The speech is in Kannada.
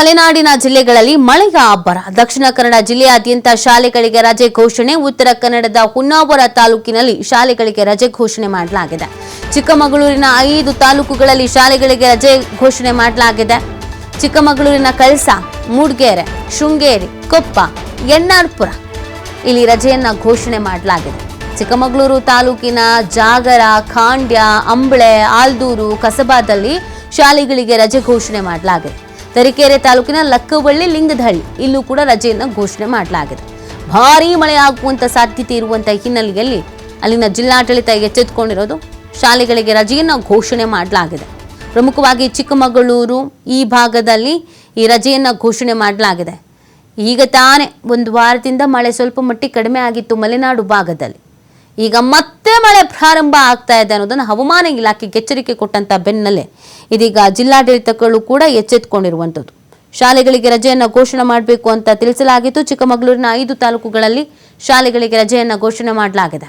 ಮಲೆನಾಡಿನ ಜಿಲ್ಲೆಗಳಲ್ಲಿ ಮಳೆಯ ಅಬ್ಬರ. ದಕ್ಷಿಣ ಕನ್ನಡ ಜಿಲ್ಲೆಯಾದ್ಯಂತ ಶಾಲೆಗಳಿಗೆ ರಜೆ ಘೋಷಣೆ, ಉತ್ತರ ಕನ್ನಡದ ಹುನ್ನಾವರ ತಾಲೂಕಿನಲ್ಲಿ ಶಾಲೆಗಳಿಗೆ ರಜೆ ಘೋಷಣೆ ಮಾಡಲಾಗಿದೆ. ಚಿಕ್ಕಮಗಳೂರಿನ ಐದು ತಾಲೂಕುಗಳಲ್ಲಿ ಶಾಲೆಗಳಿಗೆ ರಜೆ ಘೋಷಣೆ ಮಾಡಲಾಗಿದೆ. ಚಿಕ್ಕಮಗಳೂರಿನ ಕಳಸ, ಮೂಡ್ಗೆರೆ, ಶೃಂಗೇರಿ, ಕೊಪ್ಪ, ಎನ್ನಾರ್ಪುರ ಇಲ್ಲಿ ರಜೆಯನ್ನ ಘೋಷಣೆ ಮಾಡಲಾಗಿದೆ. ಚಿಕ್ಕಮಗಳೂರು ತಾಲೂಕಿನ ಜಾಗರ, ಖಾಂಡ್ಯ, ಅಂಬಳೆ, ಆಲ್ದೂರು, ಕಸಬಾದಲ್ಲಿ ಶಾಲೆಗಳಿಗೆ ರಜೆ ಘೋಷಣೆ ಮಾಡಲಾಗಿದೆ. ತರೀಕೆರೆ ತಾಲೂಕಿನ ಲಕ್ಕವಳ್ಳಿ ಲಿಂಗದಹಳ್ಳಿ ಇಲ್ಲೂ ಕೂಡ ರಜೆಯನ್ನು ಘೋಷಣೆ ಮಾಡಲಾಗಿದೆ. ಭಾರೀ ಮಳೆ ಸಾಧ್ಯತೆ ಇರುವಂತ ಹಿನ್ನೆಲೆಯಲ್ಲಿ ಅಲ್ಲಿನ ಜಿಲ್ಲಾಡಳಿತ ಎಚ್ಚೆತ್ತುಕೊಂಡಿರೋದು ಶಾಲೆಗಳಿಗೆ ರಜೆಯನ್ನು ಘೋಷಣೆ ಮಾಡಲಾಗಿದೆ. ಪ್ರಮುಖವಾಗಿ ಚಿಕ್ಕಮಗಳೂರು ಈ ಭಾಗದಲ್ಲಿ ಈ ರಜೆಯನ್ನು ಘೋಷಣೆ ಮಾಡಲಾಗಿದೆ. ಈಗ ತಾನೇ ಒಂದು ವಾರದಿಂದ ಮಳೆ ಸ್ವಲ್ಪ ಮಟ್ಟಿಗೆ ಕಡಿಮೆ ಆಗಿತ್ತು ಮಲೆನಾಡು ಭಾಗದಲ್ಲಿ. ಈಗ ಮತ್ತೆ ಮಳೆ ಪ್ರಾರಂಭ ಆಗ್ತಾ ಇದೆ ಅನ್ನೋದನ್ನು ಹವಾಮಾನ ಇಲಾಖೆಗೆ ಎಚ್ಚರಿಕೆ ಕೊಟ್ಟಂತ ಬೆನ್ನಲ್ಲೇ ಇದೀಗ ಜಿಲ್ಲಾಡಳಿತಗಳು ಕೂಡ ಎಚ್ಚೆತ್ತುಕೊಂಡಿರುವಂಥದ್ದು ಶಾಲೆಗಳಿಗೆ ರಜೆಯನ್ನು ಘೋಷಣೆ ಮಾಡಬೇಕು ಅಂತ ತಿಳಿಸಲಾಗಿತ್ತು ಚಿಕ್ಕಮಗಳೂರಿನ ಐದು ತಾಲೂಕುಗಳಲ್ಲಿ ಶಾಲೆಗಳಿಗೆ ರಜೆಯನ್ನು ಘೋಷಣೆ ಮಾಡಲಾಗಿದೆ.